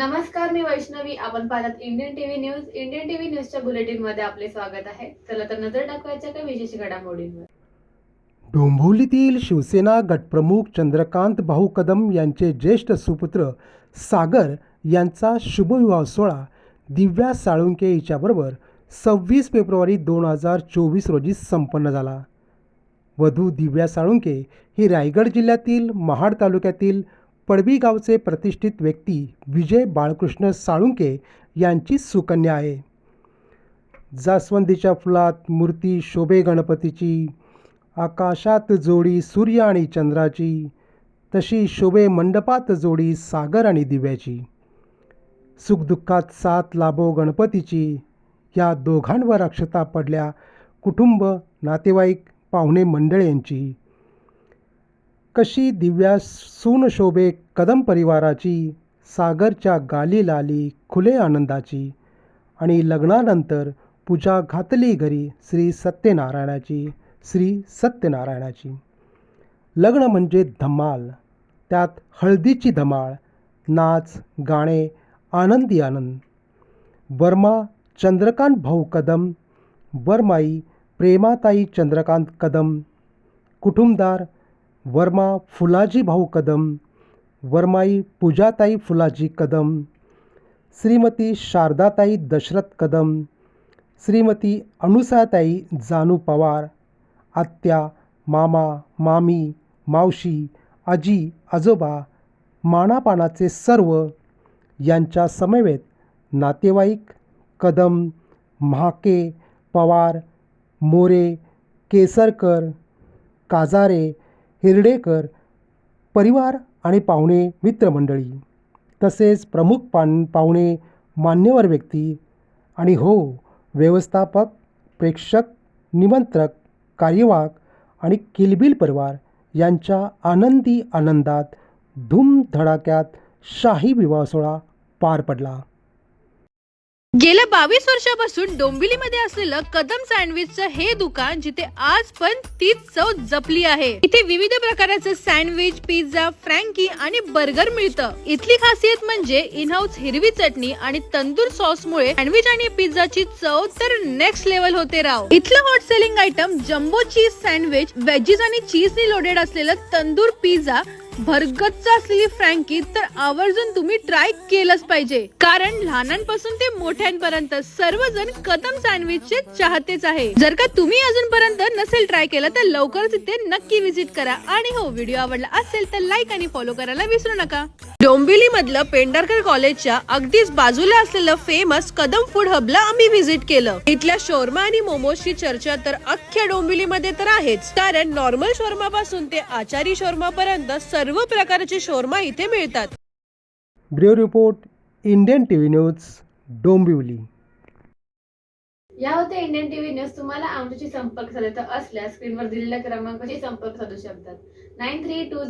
नमस्कार मी वैष्णवी. आपण पाहतात Indian TV news Indian TV न्यूजच्या बुलेटिनमध्ये आपले स्वागत आहे. चला तर नजर टाकवायच्या काही विशेष घडामोडींवर. डोंबिवलीतील शिवसेना गटप्रमुख चंद्रकांत भाऊ कदम यांचे ज्येष्ठ सुपुत्र सागर यांचा शुभविवाह सोहळा दिव्या साळुंके हिच्याबरोबर सव्वीस फेब्रुवारी दोन हजार चोवीस रोजी संपन्न झाला. वधू दिव्या साळुंके ही रायगड जिल्ह्यातील महाड तालुक्यातील पडवी गावचे प्रतिष्ठित व्यक्ती विजय बाळकृष्ण साळुंके यांची सुकन्या आहे. जास्वंदीच्या फुलात मूर्ती शोभे गणपतीची आकाशात जोडी सूर्य आणि चंद्राची तशी शोभे मंडपात जोडी सागर आणि दिव्याची. सुखदुःखात साथ लाभो गणपतीची या दोघांवर अक्षता पडल्या कुटुंब नातेवाईक पाहुणे मंडळ यांची. कशी दिव्या सून शोभे कदम परिवाराची सागरच्या गाली लाली खुले आनंदाची आणि लग्नानंतर पूजा घातली घरी श्री सत्यनारायणाची श्री सत्यनारायणाची. लग्न म्हणजे धमाल त्यात हळदीची धमाळ नाच गाणे आनंदी आनंद. वर्मा चंद्रकांत भाऊ कदम वरमाई प्रेमाताई चंद्रकांत कदम कुटुंबदार वर्मा फुलाजी भाऊ कदम वर्माई पूजाताई फुलाजी कदम श्रीमती शारदाताई दशरथ कदम श्रीमती अनुसाताई जानू पवार आत्या मामा मामी मावशी आजी आजोबा मानापानाचे सर्व यांच्या समवेत नातेवाईक कदम म्हाके पवार मोरे केसरकर काजारे हिरडेकर परिवार आणि पाहुणे मित्रमंडळी. तसेच प्रमुख पान पाहुणे मान्यवर व्यक्ती आणि हो व्यवस्थापक प्रेक्षक निमंत्रक कार्यवाहक आणि किलबिल परिवार यांच्या आनंदी आनंदात धूमधडाक्यात शाही विवाह सोहळा पार पडला. गेल्या बावीस वर्षापासून डोंबिवलीमध्ये असलेलं कदम सँडविचचं हे दुकान जिथे आज पण तीच चव जपली आहे. इथे विविध प्रकारचं सँडविच पिझ्झा फ्रँकी आणि बर्गर मिळतं. इथली खासियत म्हणजे इनहाऊस हिरवी चटणी आणि तंदूर सॉस मुळे सँडविच आणि पिझ्झाची चव तर नेक्स्ट लेवल होते राव. इथलं hot selling item jumbo cheese sandwich veggies आणि चीजनी लोडेड असलेलं तंदूर पिझ्झा भरगच्च असलेली फ्रँकी तर आवर्जून तुम्ही ट्राय केलंच पाहिजे. कारण लहानांपासून ते मोठ्यांपर्यंत सर्वजण कदम सँडविचचे चाहतेच आहे. जर का तुम्ही अजूनपर्यंत नसेल ट्राय केलं तर लवकरच इथे नक्की विजिट करा. आणि हो व्हिडिओ आवडला असेल तर लाईक आणि फॉलो करायला विसरू नका. डोंबिवली मधलं पेंढारकर कॉलेजच्या अगदीच बाजूला असलेलं फेमस कदम फूड हबला आम्ही व्हिजिट केलं. इथल्या शोरमा आणि मोमोजची चर्चा तर अख्ख्या डोंबिवलीमध्ये तर आहेच. कारण नॉर्मल शोरमा पासून ते आचारी शोरमा पर्यंत सर्व प्रकारचे शोरमा इथे मिळतात. Brio report Indian T V news Dombivli. या होत्या इंडियन टीव्ही न्यूज. तुम्हाला आमच्याशी संपर्क साधायचा असल्यास स्क्रीनवर दिलेल्या क्रमांकाशी संपर्क साधू शकतात. Nine three to